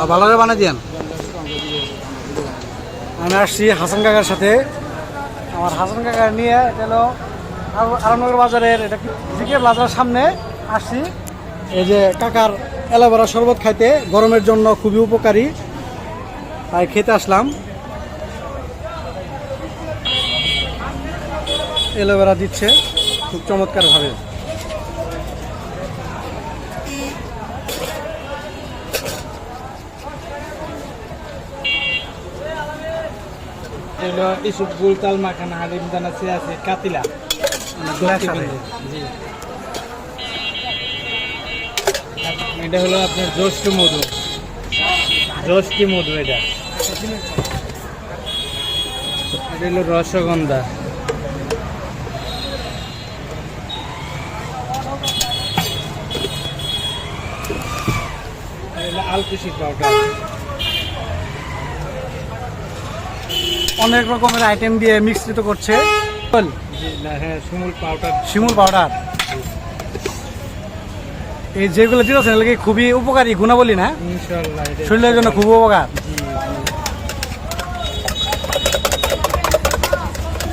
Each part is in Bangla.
আর ভালো করে বানিয়ে দিয়েন। আমি আসছি হাসান কাকার সাথে। আমার হাসান কাকা নিয়ে গেল আর- আরামনগর বাজারের, এটা জিকে সামনে? আসছি। এই যে কাকার অ্যালোভেরা শরবত খাইতে, গরমের জন্য খুবই উপকারী। তাই খেতে আসলাম। অ্যালোভেরা দিচ্ছে খুব চমৎকারভাবে। এগুলো ইসুপ গুলতাল মাখানা হালিম দানা আছে কাতিলা। জি। এটা হলো আপনার জ্যৈষ্ঠ মধু। জ্যৈষ্ঠী মধু এটা। এটা হলো রসগন্ধা। আলকুশি পাউডার। অনেক রকমের আইটেম দিয়ে মিশ্রিত করছে। হ্যাঁ শিমুল পাউডার শিমুল পাউডার এই যেগুলো দিতেছেন এগুলো খুবই উপকারী? গুণাবলী না? শরীরের জন্য খুব উপকার।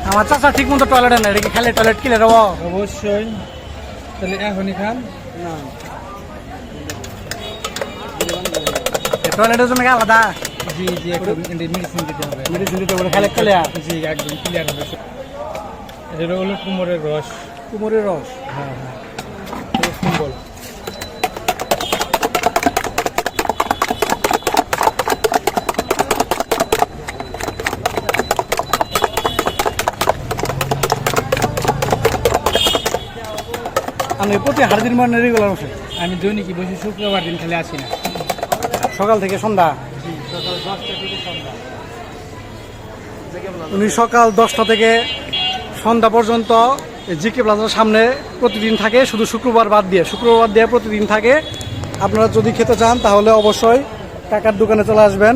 আমার চাচা ঠিক মতো টয়লেটে না এটা কি খালি টয়লেট কিলে রব অবশ্যই। তাহলে এখনই খান। টয়লেটের জন্য আলাদা? জি জি একটু মেডিসিন দিতে হবে। মেডিসিন দিতে বলে খালি ক্লিয়ার জি একদম ক্লিয়ার হবে। এটা হলো কুমোরের রস। কুমোরের রস? হ্যাঁ হ্যাঁ। আমি প্রতি হাড় দিন মানে রেগুলার আমি দৈনিকই বসে শুক্রবার দিন খেলে আসি না। সকাল থেকে সন্ধ্যা। উনি সকাল দশটা থেকে সন্ধ্যা পর্যন্ত জিকে প্লাজার সামনে প্রতিদিন থাকে, শুধু শুক্রবার বাদ দিয়ে। শুক্রবার দিয়ে প্রতিদিন থাকে। আপনারা যদি খেতে চান, তাহলে অবশ্যই কাকার দোকানে চলে আসবেন।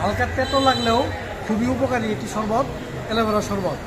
হালকা তেতো লাগলেও খুবই উপকারী এটি শরবত অ্যালোভেরা শরবত।